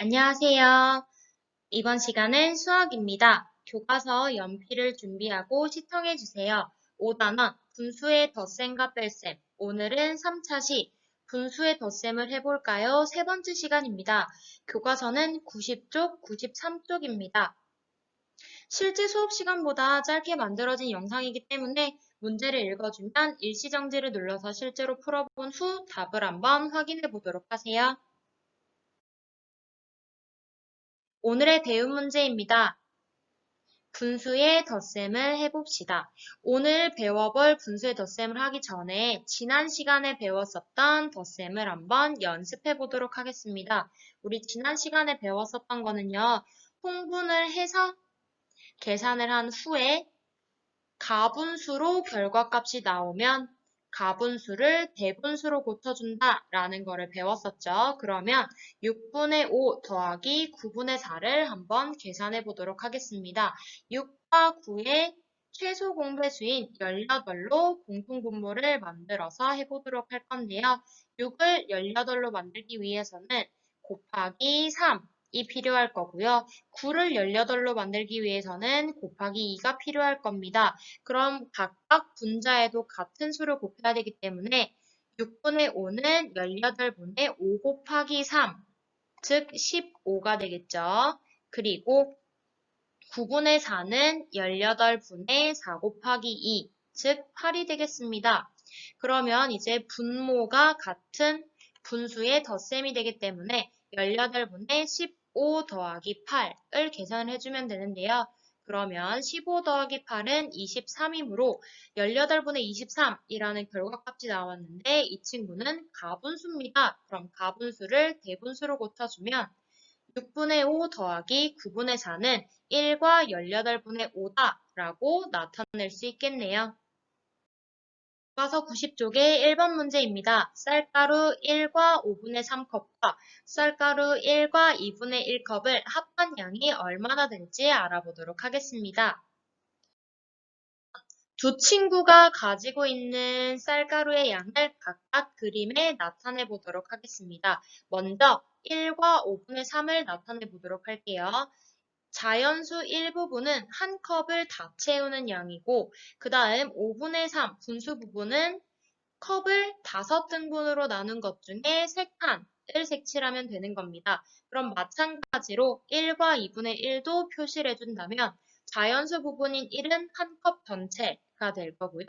안녕하세요. 이번 시간은 수학입니다. 교과서 연필을 준비하고 시청해 주세요. 5단원 분수의 덧셈과 뺄셈. 오늘은 3차 시 분수의 덧셈을 해볼까요? 세 번째 시간입니다. 교과서는 90쪽, 93쪽입니다. 실제 수업 시간보다 짧게 만들어진 영상이기 때문에 문제를 읽어주면 일시정지를 눌러서 실제로 풀어본 후 답을 한번 확인해 보도록 하세요. 오늘의 배운 문제입니다. 분수의 덧셈을 해봅시다. 오늘 배워볼 분수의 덧셈을 하기 전에 지난 시간에 배웠었던 덧셈을 한번 연습해 보도록 하겠습니다. 우리 지난 시간에 배웠었던 거는요. 통분을 해서 계산을 한 후에 가분수로 결과값이 나오면 가분수를 대분수로 고쳐준다 라는 거를 배웠었죠. 그러면 6분의 5 더하기 9분의 4를 한번 계산해 보도록 하겠습니다. 6과 9의 최소 공배수인 18로 공통분모를 만들어서 해보도록 할 건데요. 6을 18로 만들기 위해서는 곱하기 3 이 필요할 거고요. 9를 18로 만들기 위해서는 곱하기 2가 필요할 겁니다. 그럼 각각 분자에도 같은 수를 곱해야 되기 때문에 6분의 5는 18분의 5 곱하기 3, 즉 15가 되겠죠. 그리고 9분의 4는 18분의 4 곱하기 2, 즉 8이 되겠습니다. 그러면 이제 분모가 같은 분수의 덧셈이 되기 때문에 18분의 15 더하기 8을 계산을 해주면 되는데요. 그러면 15 더하기 8은 23이므로 18분의 23이라는 결과값이 나왔는데 이 친구는 가분수입니다. 그럼 가분수를 대분수로 고쳐주면 6분의 5 더하기 9분의 4는 1과 18분의 5다 라고 나타낼 수 있겠네요. 교과서 90쪽의 1번 문제입니다. 쌀가루 1과 5분의 3컵과 쌀가루 1과 2분의 1컵을 합한 양이 얼마나 될지 알아보도록 하겠습니다. 두 친구가 가지고 있는 쌀가루의 양을 각각 그림에 나타내 보도록 하겠습니다. 먼저 1과 5분의 3을 나타내 보도록 할게요. 자연수 일부분은 한 컵을 다 채우는 양이고 그 다음 5분의 3 분수 부분은 컵을 다섯 등분으로 나눈 것 중에 3칸을 색칠하면 되는 겁니다. 그럼 마찬가지로 1과 2분의 1도 표시를 해준다면 자연수 부분인 1은 한 컵 전체가 될 거고요.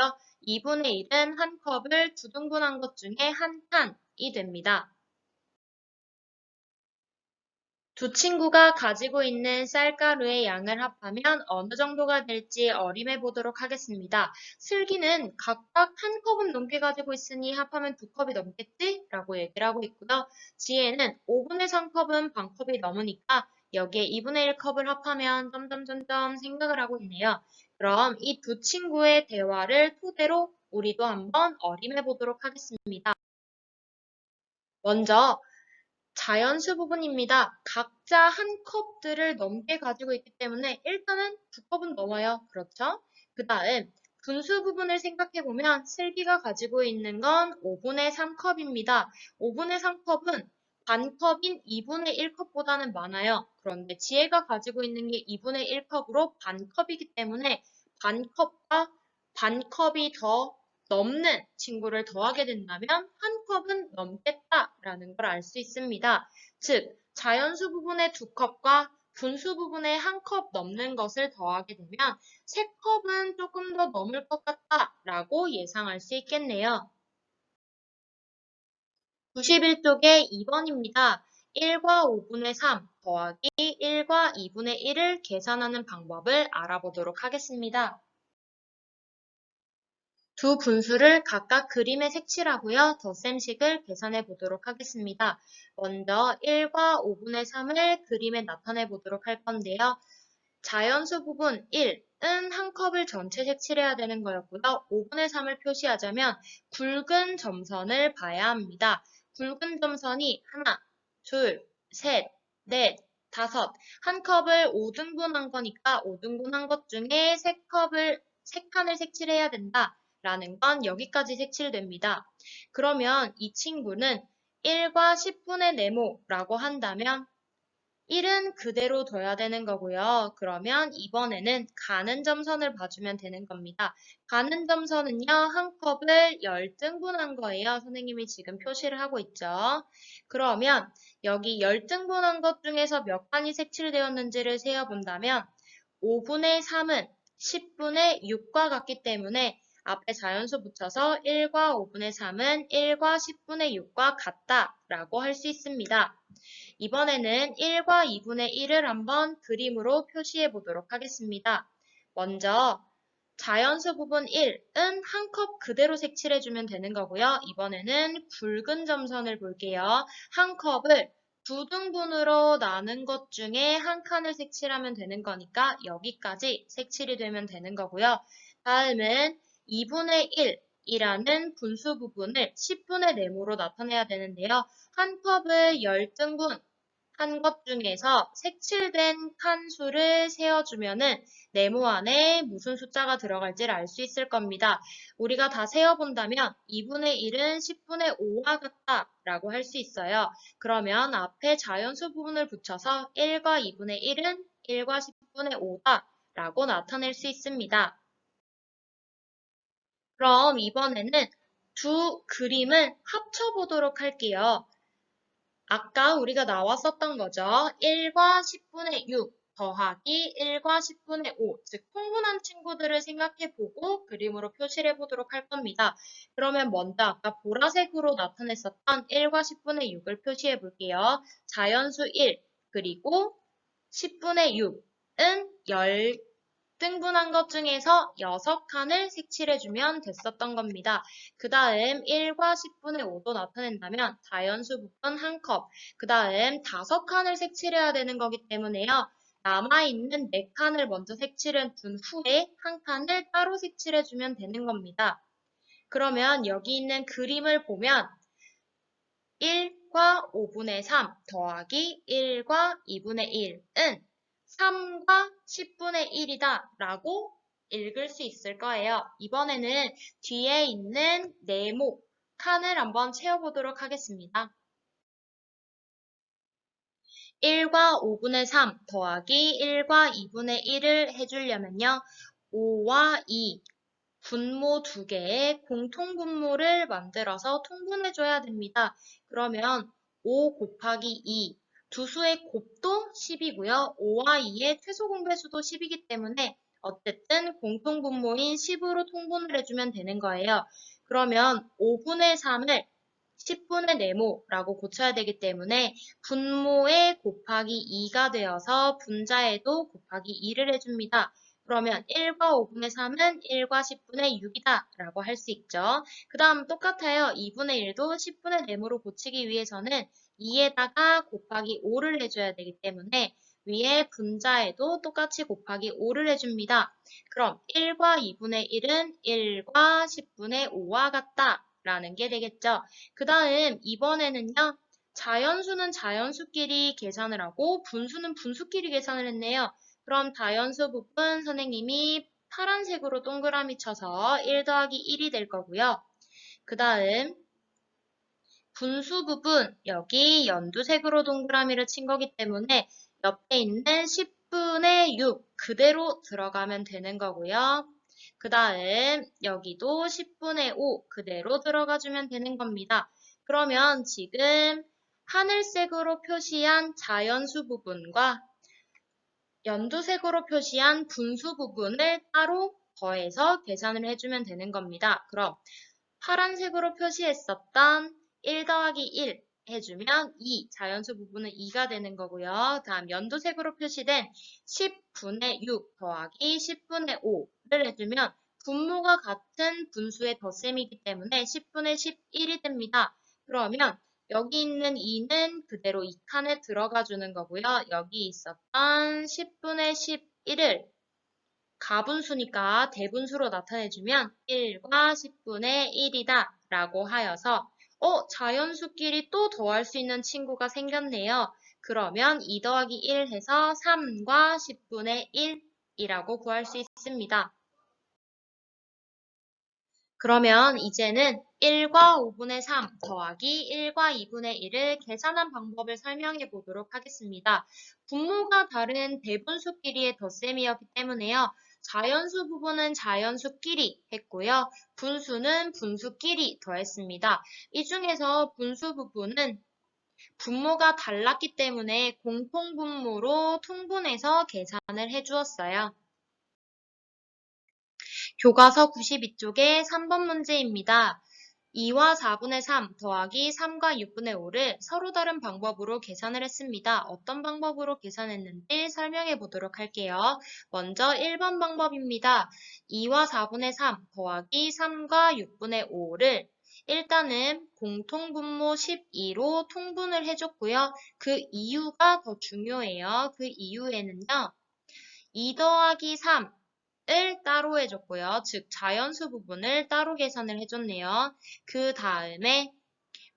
2분의 1은 한 컵을 두 등분한 것 중에 한 칸이 됩니다. 두 친구가 가지고 있는 쌀가루의 양을 합하면 어느 정도가 될지 어림해 보도록 하겠습니다. 슬기는 각각 한 컵은 넘게 가지고 있으니 합하면 두 컵이 넘겠지? 라고 얘기를 하고 있고요. 지혜는 5분의 3컵은 반 컵이 넘으니까 여기에 2분의 1컵을 합하면 점점점점 생각을 하고 있네요. 그럼 이 두 친구의 대화를 토대로 우리도 한번 어림해 보도록 하겠습니다. 먼저 자연수 부분입니다. 각자 한 컵들을 넘게 가지고 있기 때문에 일단은 두 컵은 넘어요. 그렇죠? 그 다음 분수 부분을 생각해보면 슬기가 가지고 있는 건 5분의 3컵입니다. 5분의 3컵은 반컵인 2분의 1컵보다는 많아요. 그런데 지혜가 가지고 있는 게 2분의 1컵으로 반컵이기 때문에 반컵과 반컵이 더 넘는 친구를 더하게 된다면 한 컵은 넘겠다라는 걸 알 수 있습니다. 즉, 자연수 부분의 두 컵과 분수 부분의 한컵 넘는 것을 더하게 되면 세 컵은 조금 더 넘을 것 같다라고 예상할 수 있겠네요. 91쪽의 2번입니다. 1과 5분의 3 더하기 1과 2분의 1을 계산하는 방법을 알아보도록 하겠습니다. 두 분수를 각각 그림에 색칠하고요. 덧셈식을 계산해 보도록 하겠습니다. 먼저 1과 5분의 3을 그림에 나타내 보도록 할 건데요. 자연수 부분 1은 한 컵을 전체 색칠해야 되는 거였고요. 5분의 3을 표시하자면 굵은 점선을 봐야 합니다. 굵은 점선이 하나, 둘, 셋, 넷, 다섯. 한 컵을 5등분한 거니까 5등분한 것 중에 3컵을, 3칸을 색칠해야 된다. 라는 건 여기까지 색칠됩니다. 그러면 이 친구는 1과 10분의 네모라고 한다면 1은 그대로 둬야 되는 거고요. 그러면 이번에는 가는 점선을 봐주면 되는 겁니다. 가는 점선은요, 한 컵을 열등분한 거예요. 선생님이 지금 표시를 하고 있죠. 그러면 여기 열등분한 것 중에서 몇 칸이 색칠되었는지를 세어본다면 5분의 3은 10분의 6과 같기 때문에 앞에 자연수 붙여서 1과 5분의 3은 1과 10분의 6과 같다 라고 할 수 있습니다. 이번에는 1과 2분의 1을 한번 그림으로 표시해 보도록 하겠습니다. 먼저 자연수 부분 1은 한 컵 그대로 색칠해 주면 되는 거고요. 이번에는 붉은 점선을 볼게요. 한 컵을 두 등분으로 나눈 것 중에 한 칸을 색칠하면 되는 거니까 여기까지 색칠이 되면 되는 거고요. 다음은 2분의 1이라는 분수 부분을 10분의 네모로 나타내야 되는데요. 한 컵을 10등분 한 것 중에서 색칠된 칸수를 세어주면 은 네모 안에 무슨 숫자가 들어갈지를 알 수 있을 겁니다. 우리가 다 세어본다면 2분의 1은 10분의 5와 같다 라고 할 수 있어요. 그러면 앞에 자연수 부분을 붙여서 1과 2분의 1은 1과 10분의 5다 라고 나타낼 수 있습니다. 그럼 이번에는 두 그림을 합쳐보도록 할게요. 아까 우리가 나왔었던 거죠. 1과 10분의 6 더하기 1과 10분의 5, 즉 통분한 친구들을 생각해보고 그림으로 표시를 해보도록 할 겁니다. 그러면 먼저 아까 보라색으로 나타냈었던 1과 10분의 6을 표시해 볼게요. 자연수 1 그리고 10분의 6은 10 등분한 것 중에서 6칸을 색칠해주면 됐었던 겁니다. 그 다음 1과 10분의 5도 나타낸다면 자연수 부분 한 컵, 그 다음 5칸을 색칠해야 되는 거기 때문에요. 남아있는 4칸을 먼저 색칠해 준 후에 한 칸을 따로 색칠해주면 되는 겁니다. 그러면 여기 있는 그림을 보면 1과 5분의 3 더하기 1과 2분의 1은 3과 10분의 1이다 라고 읽을 수 있을 거예요. 이번에는 뒤에 있는 네모 칸을 한번 채워보도록 하겠습니다. 1과 5분의 3 더하기 1과 2분의 1을 해주려면요. 5와 2 분모 두 개의 공통분모를 만들어서 통분해줘야 됩니다. 그러면 5 곱하기 2 두 수의 곱도 10이고요. 5와 2의 최소 공배수도 10이기 때문에 어쨌든 공통분모인 10으로 통분을 해주면 되는 거예요. 그러면 5분의 3을 10분의 네모라고 고쳐야 되기 때문에 분모에 곱하기 2가 되어서 분자에도 곱하기 2를 해줍니다. 그러면 1과 5분의 3은 1과 10분의 6이다 라고 할 수 있죠. 그 다음 똑같아요. 2분의 1도 10분의 네모로 고치기 위해서는 2에다가 곱하기 5를 해줘야 되기 때문에 위에 분자에도 똑같이 곱하기 5를 해줍니다. 그럼 1과 2분의 1은 1과 10분의 5와 같다 라는 게 되겠죠. 그 다음 이번에는요. 자연수는 자연수끼리 계산을 하고 분수는 분수끼리 계산을 했네요. 그럼 자연수 부분 선생님이 파란색으로 동그라미 쳐서 1 더하기 1이 될 거고요. 그 다음 분수 부분 여기 연두색으로 동그라미를 친 거기 때문에 옆에 있는 10분의 6 그대로 들어가면 되는 거고요. 그 다음 여기도 10분의 5 그대로 들어가주면 되는 겁니다. 그러면 지금 하늘색으로 표시한 자연수 부분과 연두색으로 표시한 분수 부분을 따로 더해서 계산을 해주면 되는 겁니다. 그럼 파란색으로 표시했었던 1 더하기 1 해주면 2, 자연수 부분은 2가 되는 거고요. 다음 연두색으로 표시된 10분의 6 더하기 10분의 5를 해주면 분모가 같은 분수의 덧셈이기 때문에 10분의 11이 됩니다. 그러면 여기 있는 2는 그대로 2칸에 들어가 주는 거고요. 여기 있었던 10분의 11을 가분수니까 대분수로 나타내주면 1과 10분의 1이다 라고 하여서 어, 자연수끼리 또 더할 수 있는 친구가 생겼네요. 그러면 2 더하기 1 해서 3과 10분의 1이라고 구할 수 있습니다. 그러면 이제는 1과 5분의 3 더하기 1과 2분의 1을 계산한 방법을 설명해 보도록 하겠습니다. 분모가 다른 대분수끼리의 덧셈이었기 때문에요. 자연수 부분은 자연수끼리 했고요. 분수는 분수끼리 더했습니다. 이 중에서 분수 부분은 분모가 달랐기 때문에 공통분모로 통분해서 계산을 해주었어요. 교과서 92쪽의 3번 문제입니다. 2와 4분의 3 더하기 3과 6분의 5를 서로 다른 방법으로 계산을 했습니다. 어떤 방법으로 계산했는지 설명해 보도록 할게요. 먼저 1번 방법입니다. 2와 4분의 3 더하기 3과 6분의 5를 일단은 공통분모 12로 통분을 해줬고요. 그 이유가 더 중요해요. 그 이유에는요. 2 더하기 3 을 따로 해줬고요. 즉 자연수 부분을 따로 계산을 해줬네요. 그 다음에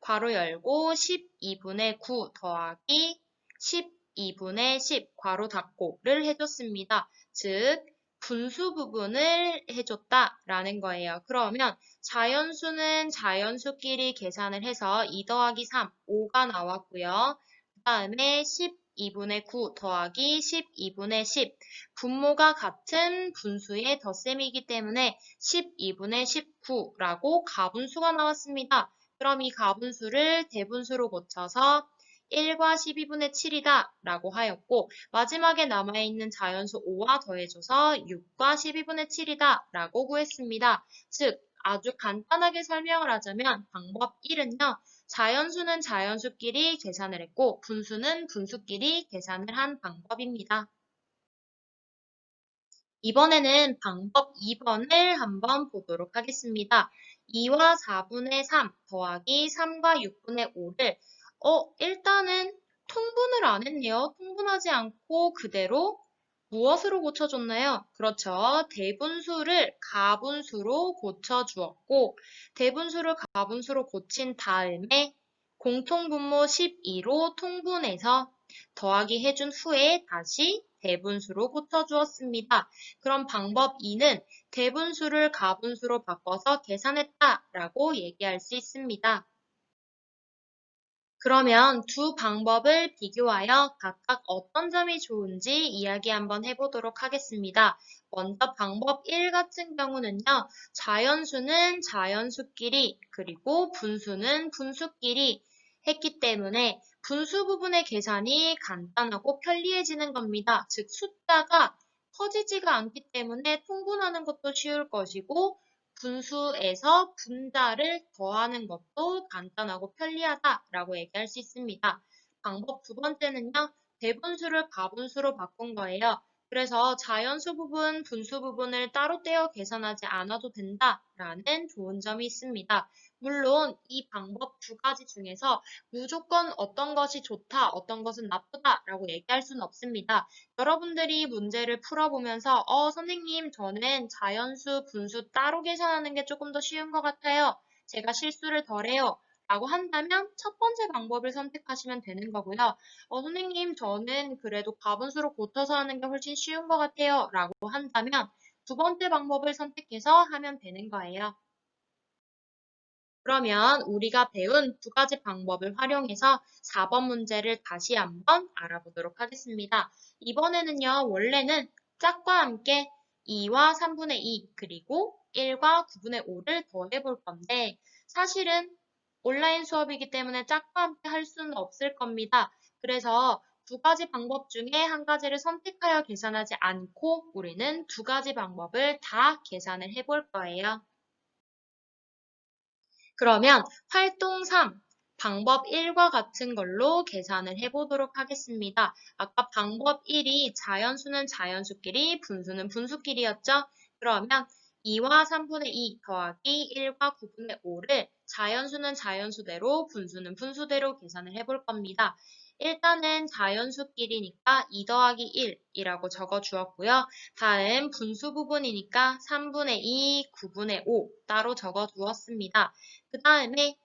괄호 열고 12분의 9 더하기 12분의 10 괄호 닫고를 해줬습니다. 즉 분수 부분을 해줬다라는 거예요. 그러면 자연수는 자연수끼리 계산을 해서 2 더하기 3, 5가 나왔고요. 그 다음에 12분의 9 더하기 12분의 10. 분모가 같은 분수의 덧셈이기 때문에 12분의 19라고 가분수가 나왔습니다. 그럼 이 가분수를 대분수로 고쳐서 1과 12분의 7이다 라고 하였고 마지막에 남아있는 자연수 5와 더해줘서 6과 12분의 7이다 라고 구했습니다. 즉 아주 간단하게 설명을 하자면 방법 1은요. 자연수는 자연수끼리 계산을 했고 분수는 분수끼리 계산을 한 방법입니다. 이번에는 방법 2번을 한번 보도록 하겠습니다. 2와 4분의 3 더하기 3과 6분의 5를 어, 일단은 통분을 안 했네요. 통분하지 않고 그대로 무엇으로 고쳐줬나요? 그렇죠. 대분수를 가분수로 고쳐주었고 대분수를 가분수로 고친 다음에 공통분모 12로 통분해서 더하기 해준 후에 다시 대분수로 고쳐주었습니다. 그럼 방법 2는 대분수를 가분수로 바꿔서 계산했다 라고 얘기할 수 있습니다. 그러면 두 방법을 비교하여 각각 어떤 점이 좋은지 이야기 한번 해보도록 하겠습니다. 먼저 방법 1 같은 경우는요. 자연수는 자연수끼리 그리고 분수는 분수끼리 했기 때문에 분수 부분의 계산이 간단하고 편리해지는 겁니다. 즉 숫자가 커지지가 않기 때문에 통분하는 것도 쉬울 것이고 분수에서 분자를 더하는 것도 간단하고 편리하다라고 얘기할 수 있습니다. 방법 두 번째는요. 대분수를 가분수로 바꾼 거예요. 그래서 자연수 부분, 분수 부분을 따로 떼어 계산하지 않아도 된다라는 좋은 점이 있습니다. 물론 이 방법 두 가지 중에서 무조건 어떤 것이 좋다, 어떤 것은 나쁘다라고 얘기할 수는 없습니다. 여러분들이 문제를 풀어보면서 어 선생님 저는 자연수, 분수 따로 계산하는 게 조금 더 쉬운 것 같아요. 제가 실수를 덜해요. 라고 한다면 첫 번째 방법을 선택하시면 되는 거고요. 어, 선생님 저는 그래도 가분수로 고쳐서 하는 게 훨씬 쉬운 것 같아요. 라고 한다면 두 번째 방법을 선택해서 하면 되는 거예요. 그러면 우리가 배운 두 가지 방법을 활용해서 4번 문제를 다시 한번 알아보도록 하겠습니다. 이번에는요, 원래는 짝과 함께 2와 3분의 2 그리고 1과 9분의 5를 더해볼 건데 사실은 온라인 수업이기 때문에 짝과 함께 할 수는 없을 겁니다. 그래서 두 가지 방법 중에 한 가지를 선택하여 계산하지 않고 우리는 두 가지 방법을 다 계산을 해볼 거예요. 그러면 활동 3, 방법 1과 같은 걸로 계산을 해보도록 하겠습니다. 아까 방법 1이 자연수는 자연수끼리, 분수는 분수끼리였죠? 그러면 2와 3분의 2 더하기 1과 9분의 5를 자연수는 자연수대로, 분수는 분수대로 계산을 해볼 겁니다. 일단은 자연수끼리니까 2 더하기 1이라고 적어 주었고요. 다음 분수 부분이니까 3분의 2, 9분의 5 따로 적어 두었습니다. 그 다음에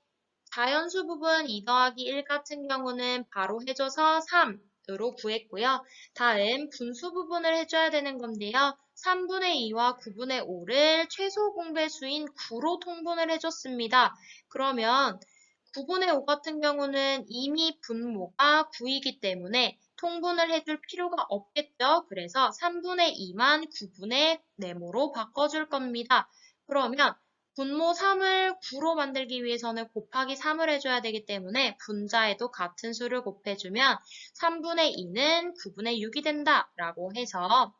자연수 부분 2 더하기 1 같은 경우는 바로 해줘서 4 으로 구했고요. 다음 분수 부분을 해줘야 되는 건데요. 3분의 2와 9분의 5를 최소 공배수인 9로 통분을 해줬습니다. 그러면 9분의 5 같은 경우는 이미 분모가 9이기 때문에 통분을 해줄 필요가 없겠죠. 그래서 3분의 2만 9분의 네모로 바꿔줄 겁니다. 그러면 분모 3을 9로 만들기 위해서는 곱하기 3을 해줘야 되기 때문에 분자에도 같은 수를 곱해주면 3분의 2는 9분의 6이 된다 라고 해서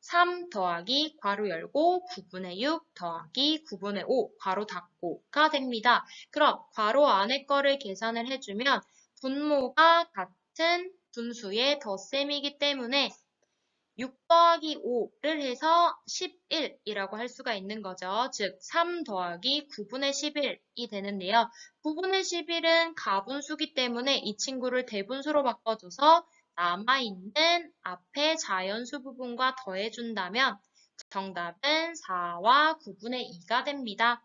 3 더하기 괄호 열고 9분의 6 더하기 9분의 5 괄호 닫고가 됩니다. 그럼 괄호 안에 거를 계산을 해주면 분모가 같은 분수의 덧셈이기 때문에 6 더하기 5를 해서 11이라고 할 수가 있는 거죠. 즉, 3 더하기 9분의 11이 되는데요. 9분의 11은 가분수기 때문에 이 친구를 대분수로 바꿔줘서 남아있는 앞에 자연수 부분과 더해준다면 정답은 4와 9분의 2가 됩니다.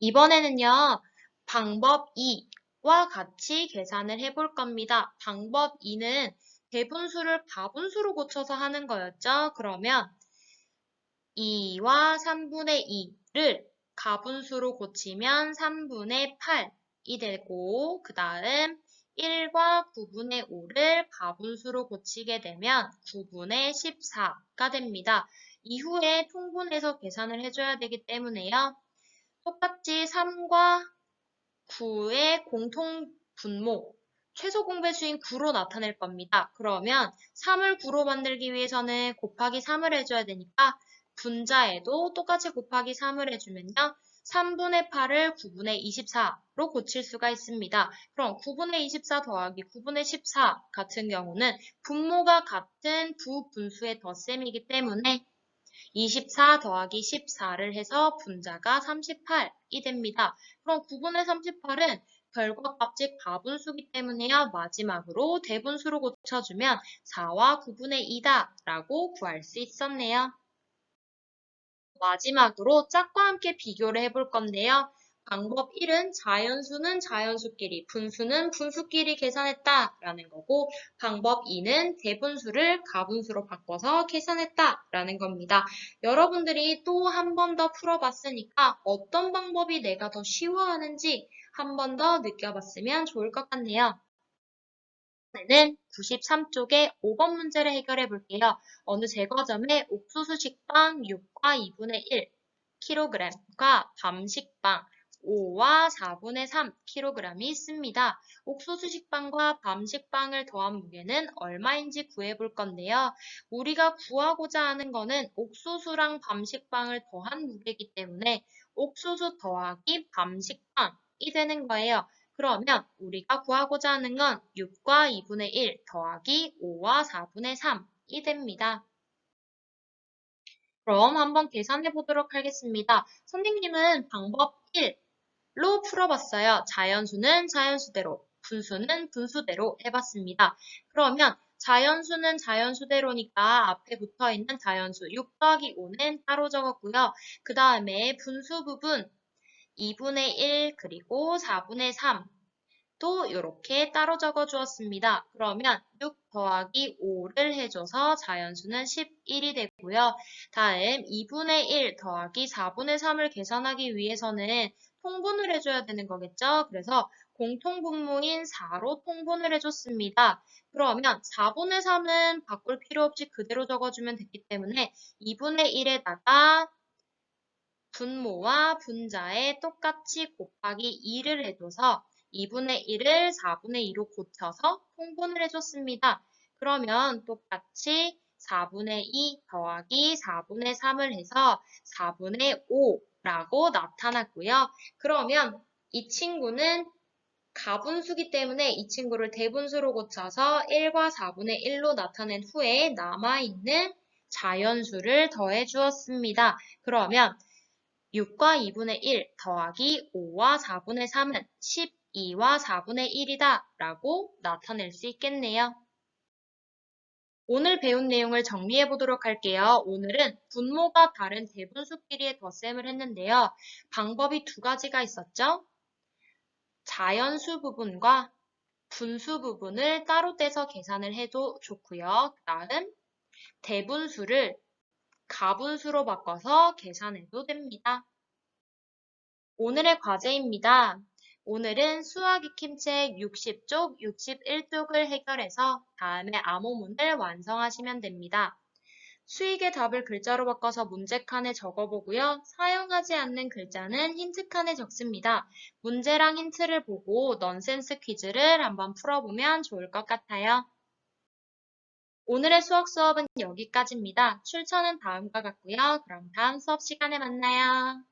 이번에는요, 방법 2와 같이 계산을 해볼 겁니다. 방법 2는 대분수를 가분수로 고쳐서 하는 거였죠. 그러면 2와 3분의 2를 가분수로 고치면 3분의 8이 되고 그 다음 1과 9분의 5를 가분수로 고치게 되면 9분의 14가 됩니다. 이후에 통분해서 계산을 해줘야 되기 때문에요. 똑같이 3과 9의 공통 분모, 최소 공배수인 9로 나타낼 겁니다. 그러면 3을 9로 만들기 위해서는 곱하기 3을 해줘야 되니까 분자에도 똑같이 곱하기 3을 해주면요. 3분의 8을 9분의 24로 고칠 수가 있습니다. 그럼 9분의 24 더하기 9분의 14 같은 경우는 분모가 같은 두 분수의 덧셈이기 때문에 24 더하기 14를 해서 분자가 38이 됩니다. 그럼 9분의 38은 결과값이 가분수기 때문에요. 마지막으로 대분수로 고쳐주면 4와 9분의 2다 라고 구할 수 있었네요. 마지막으로 짝과 함께 비교를 해볼 건데요. 방법 1은 자연수는 자연수끼리, 분수는 분수끼리 계산했다 라는 거고 방법 2는 대분수를 가분수로 바꿔서 계산했다 라는 겁니다. 여러분들이 또 한 번 더 풀어봤으니까 어떤 방법이 내가 더 쉬워하는지 한 번 더 느껴봤으면 좋을 것 같네요. 이번에는 93쪽의 5번 문제를 해결해 볼게요. 어느 제과점에 옥수수 식빵 6과 2분의 1 kg과 밤 식빵 5와 4분의 3 kg이 있습니다. 옥수수 식빵과 밤 식빵을 더한 무게는 얼마인지 구해 볼 건데요. 우리가 구하고자 하는 거는 옥수수랑 밤 식빵을 더한 무게이기 때문에 옥수수 더하기 밤 식빵 이 되는 거예요. 그러면 우리가 구하고자 하는 건 6과 2분의 1 더하기 5와 4분의 3이 됩니다. 그럼 한번 계산해 보도록 하겠습니다. 선생님은 방법 1로 풀어봤어요. 자연수는 자연수대로, 분수는 분수대로 해봤습니다. 그러면 자연수는 자연수대로니까 앞에 붙어 있는 자연수 6 더하기 5는 따로 적었고요. 그 다음에 분수 부분 2분의 1 그리고 4분의 3 또 이렇게 따로 적어 주었습니다. 그러면 6 더하기 5를 해줘서 자연수는 11이 되고요. 다음 2분의 1 더하기 4분의 3을 계산하기 위해서는 통분을 해줘야 되는 거겠죠. 그래서 공통분모인 4로 통분을 해줬습니다. 그러면 4분의 3은 바꿀 필요 없이 그대로 적어주면 됐기 때문에 2분의 1에다가 분모와 분자에 똑같이 곱하기 2를 해줘서 2분의 1을 4분의 2로 고쳐서 통분을 해줬습니다. 그러면 똑같이 4분의 2 더하기 4분의 3을 해서 4분의 5라고 나타났고요. 그러면 이 친구는 가분수기 때문에 이 친구를 대분수로 고쳐서 1과 4분의 1로 나타낸 후에 남아있는 자연수를 더해 주었습니다. 그러면 6과 2분의 1 더하기 5와 4분의 3은 12와 4분의 1이다 라고 나타낼 수 있겠네요. 오늘 배운 내용을 정리해 보도록 할게요. 오늘은 분모가 다른 대분수끼리의 덧셈을 했는데요. 방법이 두 가지가 있었죠. 자연수 부분과 분수 부분을 따로 떼서 계산을 해도 좋고요. 그 다음 대분수를 가분수로 바꿔서 계산해도 됩니다. 오늘의 과제입니다. 오늘은 수학 익힘책 60쪽, 61쪽을 해결해서 다음에 암호문을 완성하시면 됩니다. 수익의 답을 글자로 바꿔서 문제칸에 적어보고요. 사용하지 않는 글자는 힌트칸에 적습니다. 문제랑 힌트를 보고 넌센스 퀴즈를 한번 풀어보면 좋을 것 같아요. 오늘의 수학 수업은 여기까지입니다. 출처는 다음과 같고요. 그럼 다음 수업 시간에 만나요.